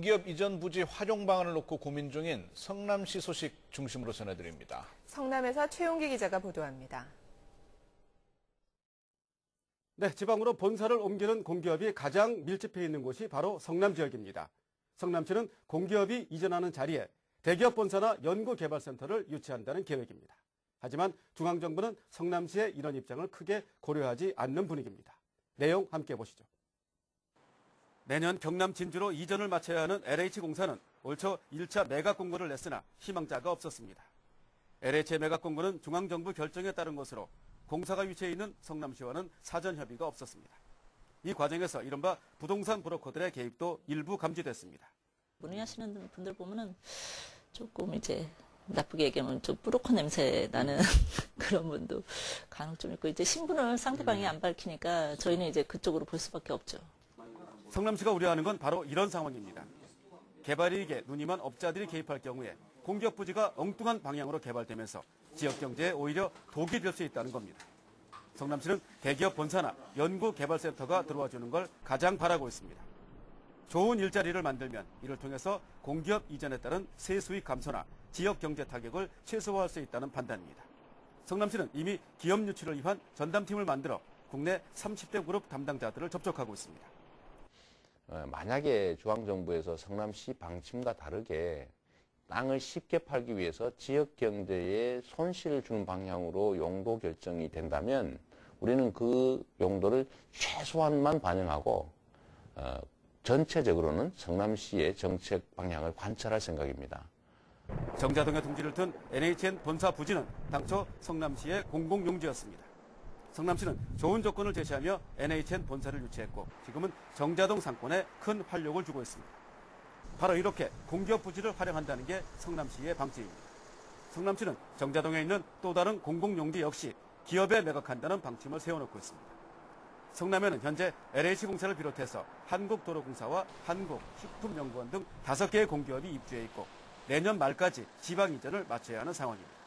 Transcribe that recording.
기업 이전 부지 활용 방안을 놓고 고민 중인 성남시 소식 중심으로 전해드립니다. 성남에서 최용기 기자가 보도합니다. 네, 지방으로 본사를 옮기는 공기업이 가장 밀집해 있는 곳이 바로 성남 지역입니다. 성남시는 공기업이 이전하는 자리에 대기업 본사나 연구개발센터를 유치한다는 계획입니다. 하지만 중앙정부는 성남시의 이런 입장을 크게 고려하지 않는 분위기입니다. 내용 함께 보시죠. 내년 경남 진주로 이전을 마쳐야 하는 LH공사는 올초 1차 매각 공고를 냈으나 희망자가 없었습니다. LH의 매각 공고는 중앙정부 결정에 따른 것으로 공사가 위치해 있는 성남시와는 사전 협의가 없었습니다. 이 과정에서 이른바 부동산 브로커들의 개입도 일부 감지됐습니다. 문의하시는 분들 보면은 조금 이제 나쁘게 얘기하면 좀 브로커 냄새 나는 그런 분도 간혹 좀 있고 이제 신분을 상대방이 안 밝히니까 저희는 이제 그쪽으로 볼 수밖에 없죠. 성남시가 우려하는 건 바로 이런 상황입니다. 개발이익에 눈이만 업자들이 개입할 경우에 공기업 부지가 엉뚱한 방향으로 개발되면서 지역 경제에 오히려 독이 될 수 있다는 겁니다. 성남시는 대기업 본사나 연구개발센터가 들어와 주는 걸 가장 바라고 있습니다. 좋은 일자리를 만들면 이를 통해서 공기업 이전에 따른 세수익 감소나 지역 경제 타격을 최소화할 수 있다는 판단입니다. 성남시는 이미 기업 유치를 위한 전담팀을 만들어 국내 30대 그룹 담당자들을 접촉하고 있습니다. 어, 만약에 중앙정부에서 성남시 방침과 다르게 땅을 쉽게 팔기 위해서 지역 경제에 손실을 주는 방향으로 용도 결정이 된다면 우리는 그 용도를 최소한만 반영하고 어, 전체적으로는 성남시의 정책 방향을 관찰할 생각입니다. 정자동에 둥지를 튼 NHN 본사 부지는 당초 성남시의 공공용지였습니다. 성남시는 좋은 조건을 제시하며 NHN 본사를 유치했고 지금은 정자동 상권에 큰 활력을 주고 있습니다. 바로 이렇게 공기업 부지를 활용한다는 게 성남시의 방침입니다. 성남시는 정자동에 있는 또 다른 공공용지 역시 기업에 매각한다는 방침을 세워놓고 있습니다. 성남에는 현재 LH공사를 비롯해서 한국도로공사와 한국식품연구원 등 다섯 개의 공기업이 입주해 있고 내년 말까지 지방 이전을 마쳐야 하는 상황입니다.